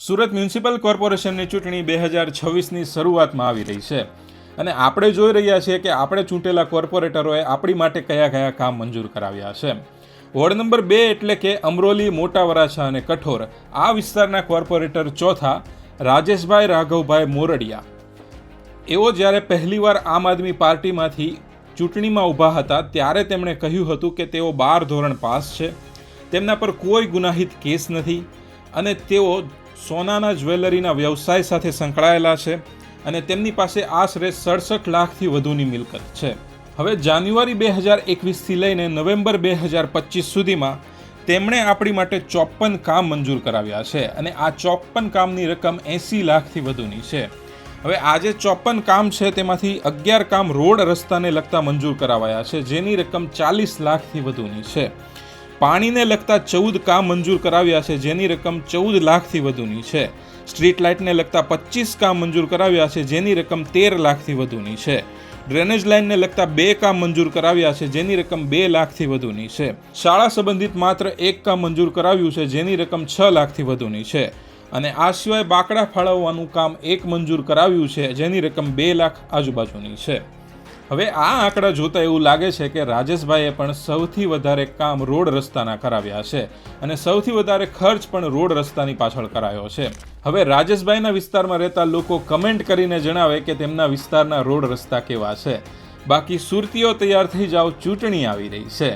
Surat municipal કોર્પોરેશનની ચૂંટણી બે હજાર છવ્વીસની શરૂઆતમાં આવી રહી છે. અને આપણે જોઈ રહ્યા છીએ કે આપણે ચૂંટેલા કોર્પોરેટરોએ આપણી માટે કયા કયા કામ મંજૂર કરાવ્યા છે. વોર્ડ નંબર બે એટલે કે અમરોલી મોટા વરાછા અને કઠોર, આ વિસ્તારના કોર્પોરેટર ચોથા રાજેશભાઈ રાઘવભાઈ મોરડિયા. એઓ જ્યારે પહેલીવાર આમ આદમી પાર્ટીમાંથી ચૂંટણીમાં ઊભા હતા, ત્યારે તેમણે કહ્યું હતું કે તેઓ બાર ધોરણ પાસ છે. તેમના પર કોઈ ગુનાહિત કેસ નથી અને તેઓ સોનાના જ્વેલરીના વ્યવસાય સાથે સંકળાયેલા છે અને તેમની પાસે આશરે સડસઠ લાખથી વધુની મિલકત છે. હવે જાન્યુઆરી બે હજાર એકવીસથી લઈને નવેમ્બર બે હજાર પચીસ સુધીમાં તેમણે આપણી માટે ચોપન કામ મંજૂર કરાવ્યા છે અને આ ચોપ્પન કામની રકમ એંસી લાખથી વધુની છે. હવે આજે ચોપ્પન કામ છે તેમાંથી અગિયાર કામ રોડ રસ્તાને લગતા મંજૂર કરાવાયા છે, જેની રકમ ચાલીસ લાખથી વધુની છે. પાણીને લગતા ચૌદ કામ મંજૂર કરાવ્યા છે, જેની રકમ ચૌદ લાખથી વધુની છે. સ્ટ્રીટ લાઇટને લગતા પચીસ કામ મંજૂર કરાવ્યા છે, જેની રકમ તેર લાખથી વધુની છે. ડ્રેનેજ લાઇનને લગતા બે કામ મંજૂર કરાવ્યા છે, જેની રકમ બે લાખથી વધુની છે. શાળા સંબંધિત માત્ર એક કામ મંજૂર કરાવ્યું છે, જેની રકમ છ લાખથી વધુની છે. અને આ સિવાય બાકડા ફાળવવાનું કામ એક મંજૂર કરાવ્યું છે, જેની રકમ બે લાખ આજુબાજુની છે. હવે આ આંકડા જોતા એવું લાગે છે કે રાજેશભાઈએ પણ સૌથી વધારે કામ રોડ રસ્તાના કરાવ્યા છે અને સૌથી વધારે ખર્ચ પણ રોડ રસ્તાની પાછળ કરાયો છે. હવે રાજેશભાઈના વિસ્તારમાં રહેતા લોકો કમેન્ટ કરીને જણાવે કે તેમના વિસ્તારના રોડ રસ્તા કેવા છે. બાકી સુરતીઓ તૈયાર થઈ જાઓ, ચૂંટણી આવી રહી છે.